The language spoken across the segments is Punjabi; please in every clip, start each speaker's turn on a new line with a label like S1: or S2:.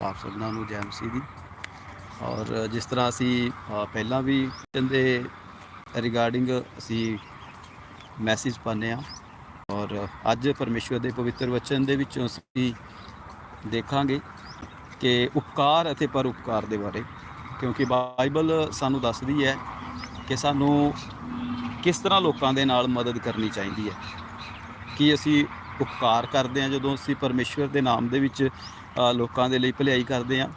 S1: ਆਪ ਸਭਨਾਂ ਨੂੰ ਜੈ ਮਸੀਹ ਦੀ। ਔਰ ਜਿਸ ਤਰ੍ਹਾਂ ਅਸੀਂ ਪਹਿਲਾਂ ਵੀ ਕਹਿੰਦੇ ਰਿਗਾਰਡਿੰਗ ਅਸੀਂ ਮੈਸੇਜ ਪਾਉਂਦੇ ਆ ਔਰ ਅੱਜ ਪਰਮੇਸ਼ਵਰ ਦੇ ਪਵਿੱਤਰ ਵਚਨ ਦੇ ਵਿੱਚੋਂ ਅਸੀਂ ਦੇਖਾਂਗੇ ਕਿ ਉਪਕਾਰ ਅਤੇ ਪਰਉਪਕਾਰ ਦੇ ਬਾਰੇ। ਕਿਉਂਕਿ ਬਾਈਬਲ ਸਾਨੂੰ ਦੱਸਦੀ ਹੈ ਕਿ ਸਾਨੂੰ ਕਿਸ ਤਰ੍ਹਾਂ ਲੋਕਾਂ ਦੇ ਨਾਲ ਮਦਦ ਕਰਨੀ ਚਾਹੀਦੀ ਹੈ। ਕਿ ਅਸੀਂ ਉਪਕਾਰ ਕਰਦੇ ਹਾਂ ਜਦੋਂ ਅਸੀਂ ਪਰਮੇਸ਼ਵਰ ਦੇ ਨਾਮ ਦੇ ਵਿੱਚ ਲੋਕਾਂ ਦੇ ਲਈ ਭਲਾਈ ਕਰਦੇ ਹਾਂ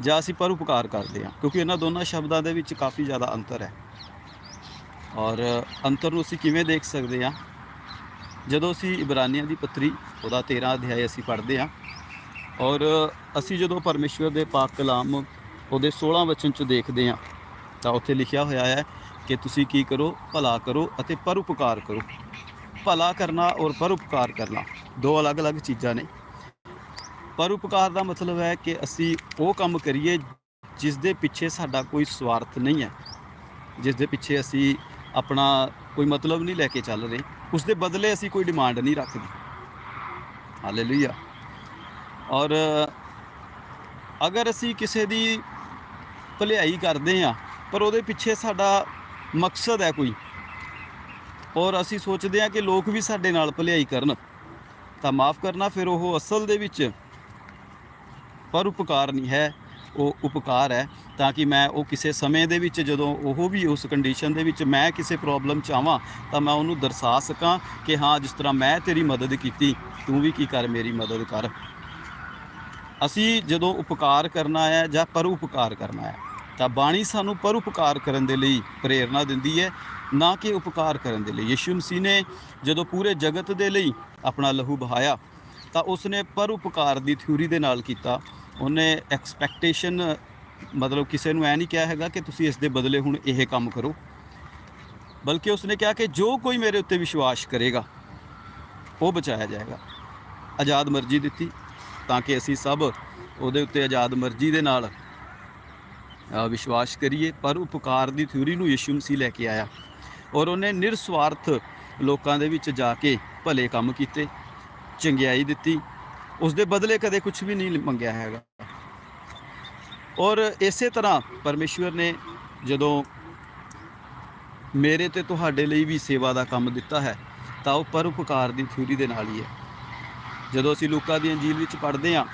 S1: ਜਾਂ ਅਸੀਂ ਪਰਉਪਕਾਰ ਕਰਦੇ ਹਾਂ, ਕਿਉਂਕਿ ਇਹਨਾਂ ਦੋਨਾਂ ਸ਼ਬਦਾਂ ਦੇ ਵਿੱਚ ਕਾਫੀ ਜ਼ਿਆਦਾ ਅੰਤਰ ਹੈ। ਔਰ ਅੰਤਰ ਨੂੰ ਅਸੀਂ ਕਿਵੇਂ ਦੇਖ ਸਕਦੇ ਹਾਂ? ਜਦੋਂ ਅਸੀਂ ਇਬਰਾਨੀਆਂ ਦੀ ਪੱਤਰੀ, ਉਹਦਾ 13 ਅਧਿਆਇ ਅਸੀਂ ਪੜ੍ਹਦੇ ਹਾਂ, ਔਰ ਅਸੀਂ ਜਦੋਂ ਪਰਮੇਸ਼ਵਰ ਦੇ ਪਾਕ ਕਲਾਮ ਉਹਦੇ 16 ਵਚਨ ਚ ਦੇਖਦੇ ਹਾਂ, ਤਾਂ ਉੱਥੇ ਲਿਖਿਆ ਹੋਇਆ ਹੈ ਕਿ ਤੁਸੀਂ ਕੀ ਕਰੋ? ਭਲਾ ਕਰੋ ਅਤੇ ਪਰਉਪਕਾਰ ਕਰੋ। ਭਲਾ ਕਰਨਾ ਔਰ ਪਰਉਪਕਾਰ ਕਰਨਾ, ਦੋ ਅਲੱਗ-ਅਲੱਗ ਚੀਜ਼ਾਂ ਨੇ। ਪਰਉਪਕਾਰ ਦਾ ਮਤਲਬ ਹੈ ਕਿ ਅਸੀਂ ਉਹ ਕੰਮ ਕਰੀਏ ਜਿਸ ਦੇ ਪਿੱਛੇ ਸਾਡਾ ਕੋਈ ਸਵਾਰਥ ਨਹੀਂ ਹੈ। ਜਿਸ ਦੇ ਪਿੱਛੇ ਅਸੀਂ ਆਪਣਾ ਕੋਈ ਮਤਲਬ ਨਹੀਂ ਲੈ ਕੇ ਚੱਲ ਰਹੇ। ਉਸ ਦੇ ਬਦਲੇ ਅਸੀਂ ਕੋਈ ਡਿਮਾਂਡ ਨਹੀਂ ਰੱਖਦੇ। ਹਾਲੇਲੂਇਆ ਔਰ ਅਗਰ ਅਸੀਂ ਕਿਸੇ ਦੀ ਭਲਾਈ ਕਰਦੇ ਆ ਪਰ ਉਹਦੇ ਪਿੱਛੇ ਸਾਡਾ ਮਕਸਦ ਹੈ ਕੋਈ। ਔਰ ਅਸੀਂ ਸੋਚਦੇ ਆ ਕਿ ਲੋਕ ਵੀ ਸਾਡੇ ਨਾਲ ਭਲਾਈ ਕਰਨ। ਤਾਂ ਮਾਫ ਕਰਨਾ, ਫਿਰ ਉਹ ਅਸਲ ਦੇ ਵਿੱਚ ਪਰ ਉਪਕਾਰ ਨਹੀਂ ਹੈ, ਉਹ ਉਪਕਾਰ ਹੈ, ਤਾਂ ਕਿ ਮੈਂ ਉਹ ਕਿਸੇ ਸਮੇਂ ਦੇ ਵਿੱਚ ਜਦੋਂ ਉਹ ਵੀ ਉਸ ਕੰਡੀਸ਼ਨ ਦੇ ਵਿੱਚ ਮੈਂ ਕਿਸੇ ਪ੍ਰੋਬਲਮ ਚ ਆਵਾਂ, ਤਾਂ ਮੈਂ ਉਹਨੂੰ ਦਰਸਾ ਸਕਾਂ ਕਿ ਹਾਂ, ਜਿਸ ਤਰ੍ਹਾਂ ਮੈਂ ਤੇਰੀ ਮਦਦ ਕੀਤੀ, ਤੂੰ ਵੀ ਕੀ ਕਰ, ਮੇਰੀ ਮਦਦ ਕਰ। ਅਸੀਂ ਜਦੋਂ ਉਪਕਾਰ ਕਰਨਾ ਹੈ ਜਾਂ ਪਰਉਪਕਾਰ ਕਰਨਾ ਹੈ, ਤਾਂ ਬਾਣੀ ਸਾਨੂੰ ਪਰਉਪਕਾਰ ਕਰਨ ਦੇ ਲਈ ਪ੍ਰੇਰਣਾ ਦਿੰਦੀ ਹੈ, ਨਾ ਕਿ ਉਪਕਾਰ ਕਰਨ ਦੇ ਲਈ। ਯਿਸੂ ਮਸੀਹ ਨੇ ਜਦੋਂ ਪੂਰੇ ਜਗਤ ਦੇ ਲਈ ਆਪਣਾ ਲਹੂ ਬਹਾਇਆ ਤਾਂ ਉਸਨੇ ਪਰ ਉਪਕਾਰ ਦੀ ਥਿਊਰੀ ਦੇ ਨਾਲ ਕੀਤਾ। ਉਹਨੇ ਐਕਸਪੈਕਟੇਸ਼ਨ ਮਤਲਬ ਕਿਸੇ ਨੂੰ ਐ ਨਹੀਂ ਕਿਹਾ ਹੈਗਾ ਕਿ ਤੁਸੀਂ ਇਸ ਦੇ ਬਦਲੇ ਹੁਣ ਇਹ ਕੰਮ ਕਰੋ। ਬਲਕਿ ਉਸਨੇ ਕਿਹਾ ਕਿ ਜੋ ਕੋਈ ਮੇਰੇ ਉੱਤੇ ਵਿਸ਼ਵਾਸ ਕਰੇਗਾ, ਉਹ ਬਚਾਇਆ ਜਾਏਗਾ। ਆਜ਼ਾਦ ਮਰਜ਼ੀ ਦਿੱਤੀ, ਤਾਂ ਕਿ ਅਸੀਂ ਸਭ ਉਹਦੇ ਉੱਤੇ ਆਜ਼ਾਦ ਮਰਜ਼ੀ ਦੇ ਨਾਲ ਵਿਸ਼ਵਾਸ ਕਰੀਏ। ਪਰ ਉਪਕਾਰ ਦੀ ਥਿਊਰੀ ਨੂੰ ਯਿਸੂ ਮਸੀਹ ਲੈ ਕੇ ਆਇਆ। ਔਰ ਉਹਨੇ ਨਿਰਸਵਾਰਥ ਲੋਕਾਂ ਦੇ ਵਿੱਚ ਜਾ ਕੇ ਭਲੇ ਕੰਮ ਕੀਤੇ। ਚੰਗਿਆਈ ਦਿੱਤੀ। ਉਸ ਦੇ ਬਦਲੇ ਕਦੇ ਕੁਝ ਵੀ ਨਹੀਂ ਮੰਗਿਆ ਹੈਗਾ। ਔਰ ਇਸੇ ਤਰ੍ਹਾਂ ਪਰਮੇਸ਼ਵਰ ਨੇ ਜਦੋਂ ਮੇਰੇ ਤੇ ਤੁਹਾਡੇ ਲਈ ਵੀ ਸੇਵਾ ਦਾ ਕੰਮ ਦਿੱਤਾ ਹੈ, ਤਾਂ ਉਹ ਪਰਉਪਕਾਰ ਦੀ ਥਿਊਰੀ ਦੇ ਨਾਲ ਹੀ ਹੈ। ਜਦੋਂ ਅਸੀਂ ਲੂਕਾ ਦੀ ਅੰਜੀਲ ਵਿੱਚ ਪੜ੍ਹਦੇ ਹਾਂ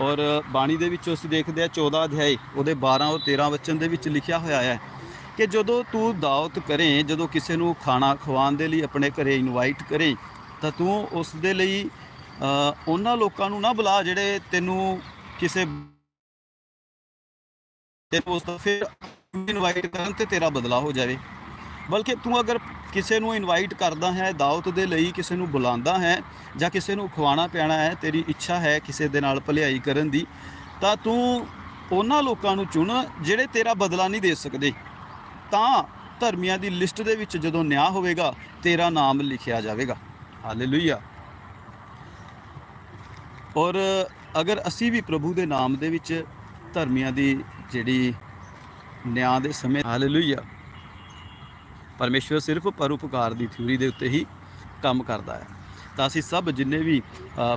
S1: ਔਰ ਬਾਣੀ ਦੇ ਵਿੱਚ ਅਸੀਂ ਦੇਖਦੇ ਹਾਂ 14 ਅਧਿਆਏ, ਉਹਦੇ 12 ਔਰ 13 ਵਚਨ ਦੇ ਵਿੱਚ ਲਿਖਿਆ ਹੋਇਆ ਹੈ ਕਿ ਜਦੋਂ ਤੂੰ ਦਾਵਤ ਕਰੇ, ਜਦੋਂ ਕਿਸੇ ਨੂੰ ਖਾਣਾ ਖਵਾਉਣ ਦੇ ਲਈ ਆਪਣੇ ਘਰੇ ਇਨਵਾਈਟ ਕਰੇ ਤਾਂ ਤੂੰ ਉਸ ਦੇ ਲਈ ਉਹਨਾਂ ਲੋਕਾਂ ਨੂੰ ਨਾ ਬੁਲਾ ਜਿਹੜੇ ਤੈਨੂੰ ਕਿਸੇ ਤੇ ਉਸ ਤੋਂ ਫਿਰ ਇਨਵਾਈਟ ਕਰਨ ਤੇ ਤੇਰਾ ਬਦਲਾ ਹੋ ਜਾਵੇ। ਬਲਕਿ ਤੂੰ ਅਗਰ ਕਿਸੇ ਨੂੰ ਇਨਵਾਈਟ ਕਰਦਾ ਹੈ ਦਾਵਤ ਦੇ ਲਈ ਕਿਸੇ ਨੂੰ ਬੁਲਾਉਂਦਾ ਹੈ ਜਾਂ ਕਿਸੇ ਨੂੰ ਖਵਾਣਾ ਪਿਆਣਾ ਹੈ, ਤੇਰੀ ਇੱਛਾ ਹੈ ਕਿਸੇ ਦੇ ਨਾਲ ਭਲਾਈ ਕਰਨ ਦੀ, ਤਾਂ ਤੂੰ ਉਹਨਾਂ ਲੋਕਾਂ ਨੂੰ ਚੁਣ ਜਿਹੜੇ ਤੇਰਾ ਬਦਲਾ ਨਹੀਂ ਦੇ ਸਕਦੇ। ਤਾਂ ਧਰਮੀਆਂ ਦੀ ਲਿਸਟ ਦੇ ਵਿੱਚ ਜਦੋਂ ਨਿਆਂ ਹੋਵੇਗਾ, ਤੇਰਾ ਨਾਮ ਲਿਖਿਆ ਜਾਵੇਗਾ। ਹਾਲੇਲੂਇਆ ਔਰ ਅਗਰ ਅਸੀਂ ਵੀ ਪ੍ਰਭੂ ਦੇ ਨਾਮ ਦੇ ਵਿੱਚ ਧਰਮੀਆਂ ਦੀ ਜਿਹੜੀ ਨਿਆਂ ਦੇ ਸਮੇਂ ਹਾਲੇਲੂਇਆ ਪਰਮੇਸ਼ਵਰ ਸਿਰਫ ਪਰਉਪਕਾਰ ਦੀ ਥਿਊਰੀ ਦੇ ਉੱਤੇ ਹੀ ਕੰਮ ਕਰਦਾ ਹੈ। ਤਾਂ ਅਸੀਂ ਸਭ ਜਿੰਨੇ ਵੀ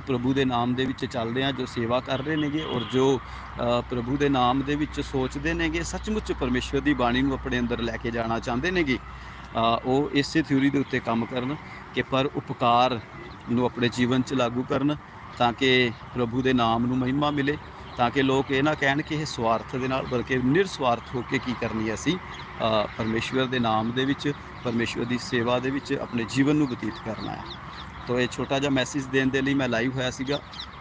S1: ਪ੍ਰਭੂ ਦੇ ਨਾਮ ਦੇ ਵਿੱਚ ਚੱਲਦੇ ਹਾਂ, ਜੋ ਸੇਵਾ ਕਰ ਰਹੇ ਨੇਗੇ ਔਰ ਜੋ ਪ੍ਰਭੂ ਦੇ ਨਾਮ ਦੇ ਵਿੱਚ ਸੋਚਦੇ ਨੇਗੇ, ਸੱਚਮੁੱਚ ਪਰਮੇਸ਼ਵਰ ਦੀ ਬਾਣੀ ਨੂੰ ਆਪਣੇ ਅੰਦਰ ਲੈ ਕੇ ਜਾਣਾ ਚਾਹੁੰਦੇ ਨੇਗੇ। ਉਹ ਇਸੇ ਥਿਊਰੀ ਦੇ ਉੱਤੇ ਕੰਮ ਕਰਨ ਕਿ ਪਰ ਉਪਕਾਰ ਨੂੰ ਆਪਣੇ ਜੀਵਨ 'ਚ ਲਾਗੂ ਕਰਨ ਤਾਂ ਕਿ ਪ੍ਰਭੂ ਦੇ ਨਾਮ ਨੂੰ ਮਹਿਮਾ ਮਿਲੇ ਤਾਂ ਕਿ ਲੋਕ ਇਹ ਨਾ ਕਹਿਣ ਕਿ ਇਹ ਸਵਾਰਥ ਦੇ ਨਾਲ ਬਲਕਿ ਨਿਰਸਵਾਰਥ ਹੋ ਕੇ ਕੀ ਕਰਨੀ ਹੈ ਅਸੀਂ ਅ, ਪਰਮੇਸ਼ਵਰ ਦੇ ਨਾਮ ਦੇ ਵਿੱਚ ਪਰਮੇਸ਼ਵਰ ਦੀ ਸੇਵਾ ਦੇ ਵਿੱਚ ਆਪਣੇ ਜੀਵਨ ਨੂੰ ਬਤੀਤ ਕਰਨਾ ਹੈ। ਤੋ ਇਹ ਛੋਟਾ ਜਿਹਾ ਮੈਸੇਜ ਦੇਣ ਦੇ ਲਈ ਮੈਂ ਲਾਈਵ ਹੋਇਆ ਸੀਗਾ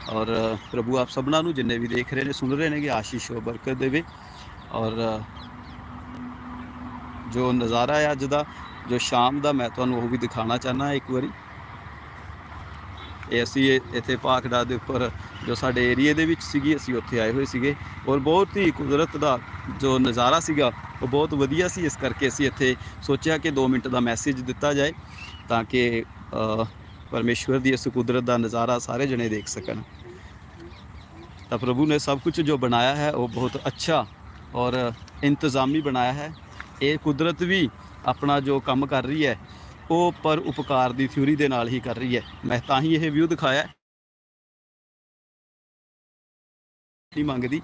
S1: ਔਰ ਪ੍ਰਭੂ ਆਪ ਸਭਨਾਂ ਨੂੰ ਜਿੰਨੇ ਵੀ ਦੇਖ ਰਹੇ ਨੇ ਸੁਣ ਰਹੇ ਨੇ ਕਿ ਆਸ਼ੀਸ਼ ਹੋ ਬਰਕਤ ਦੇਵੇ ਔਰ ਜੋ ਨਜ਼ਾਰਾ ਹੈ ਅੱਜ ਦਾ ਜੋ ਸ਼ਾਮ ਦਾ ਮੈਂ ਤੁਹਾਨੂੰ ਉਹ ਵੀ ਦਿਖਾਣਾ ਚਾਹਨਾ ਇੱਕ ਵਾਰੀ। ਇਹ ਅਸੀਂ ਇੱਥੇ ਪਾਖੜਾ ਦੇ ਉੱਪਰ ਜੋ ਸਾਡੇ ਏਰੀਏ ਦੇ ਵਿੱਚ ਸੀਗੀ ਅਸੀਂ ਉੱਥੇ ਆਏ ਹੋਏ ਸੀਗੇ ਔਰ ਬਹੁਤ ਹੀ ਕੁਦਰਤ ਦਾ ਜੋ ਨਜ਼ਾਰਾ ਸੀਗਾ ਉਹ ਬਹੁਤ ਵਧੀਆ ਸੀ। ਇਸ ਕਰਕੇ ਅਸੀਂ ਇੱਥੇ ਸੋਚਿਆ ਕਿ 2 ਮਿੰਟ ਦਾ ਮੈਸੇਜ ਦਿੱਤਾ ਜਾਏ ਤਾਂ ਕਿ ਅ, ਪਰਮੇਸ਼ਵਰ ਦੀ ਇਸ ਕੁਦਰਤ ਦਾ ਨਜ਼ਾਰਾ ਸਾਰੇ ਜਣੇ ਦੇਖ ਸਕਣ। ਤਾਂ ਪ੍ਰਭੂ ਨੇ ਸਭ ਕੁਝ ਜੋ ਬਣਾਇਆ ਹੈ ਉਹ ਬਹੁਤ ਅੱਛਾ ਔਰ ਇੰਤਜ਼ਾਮੀ ਬਣਾਇਆ ਹੈ। ਇਹ ਕੁਦਰਤ ਵੀ ਆਪਣਾ ਜੋ ਕੰਮ ਕਰ ਰਹੀ ਹੈ, ਉਹ ਪਰ ਉਪਕਾਰ ਦੀ ਥਿਊਰੀ ਦੇ ਨਾਲ ਹੀ ਕਰ ਰਹੀ ਹੈ। ਮੈਂ ਤਾਂ ਹੀ ਇਹ ਵਿਊ ਦਿਖਾਇਆ ਨਹੀਂ ਮੰਗਦੀ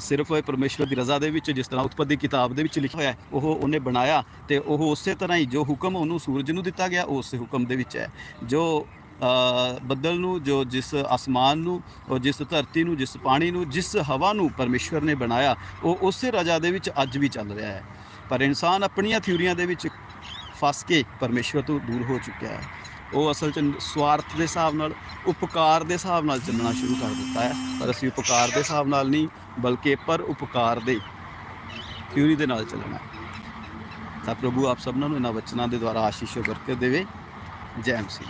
S1: ਸਿਰਫ ਇਹ ਪਰਮੇਸ਼ਵਰ ਦੀ ਰਜ਼ਾ ਦੇ ਵਿੱਚ ਜਿਸ ਤਰ੍ਹਾਂ ਉਤਪਤੀ ਕਿਤਾਬ ਦੇ ਵਿੱਚ ਲਿਖਿਆ ਹੋਇਆ ਹੈ, ਉਹ ਉਹਨੇ ਬਣਾਇਆ ਤੇ ਉਹ ਉਸੇ ਤਰ੍ਹਾਂ ਹੀ ਜੋ ਹੁਕਮ ਉਹਨੂੰ ਸੂਰਜ ਨੂੰ ਦਿੱਤਾ ਗਿਆ, ਉਹ ਉਸੇ ਹੁਕਮ ਦੇ ਵਿੱਚ ਹੈ। ਜੋ ਬੱਦਲ ਨੂੰ, ਜੋ ਜਿਸ ਅਸਮਾਨ ਨੂੰ ਔਰ ਜਿਸ ਧਰਤੀ ਨੂੰ, ਜਿਸ ਪਾਣੀ ਨੂੰ, ਜਿਸ ਹਵਾ ਨੂੰ ਪਰਮੇਸ਼ਵਰ ਨੇ ਬਣਾਇਆ, ਉਹ ਉਸੇ ਰਜ਼ਾ ਦੇ ਵਿੱਚ ਅੱਜ ਵੀ ਚੱਲ ਰਿਹਾ ਹੈ। ਪਰ ਇਨਸਾਨ ਆਪਣੀਆਂ ਥਿਊਰੀਆਂ ਦੇ ਵਿੱਚ ਫਸ ਕੇ ਪਰਮੇਸ਼ਵਰ ਤੋਂ ਦੂਰ ਹੋ ਚੁੱਕਿਆ ਹੈ। ਉਹ ਅਸਲ 'ਚ ਸਵਾਰਥ ਦੇ ਹਿਸਾਬ ਨਾਲ, ਉਪਕਾਰ ਦੇ ਹਿਸਾਬ ਨਾਲ ਚੱਲਣਾ ਸ਼ੁਰੂ ਕਰ ਦਿੱਤਾ ਹੈ। ਪਰ ਅਸੀਂ ਉਪਕਾਰ ਦੇ ਹਿਸਾਬ ਨਾਲ ਨਹੀਂ, ਬਲਕਿ ਪਰ ਉਪਕਾਰ ਦੇ ਥਿਊਰੀ ਦੇ ਨਾਲ ਚੱਲਣਾ ਤਾਂ ਪ੍ਰਭੂ ਆਪ ਸਭਨਾਂ ਨੂੰ ਇਹਨਾਂ ਵਚਨਾਂ ਦੇ ਦੁਆਰਾ ਆਸ਼ੀਸ਼ ਬਰਕਤ ਦੇਵੇ। ਜੈ ਮਸੀਹ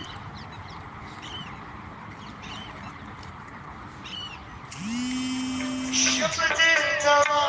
S2: ਸ਼ਬਦ ਤੇਰਾ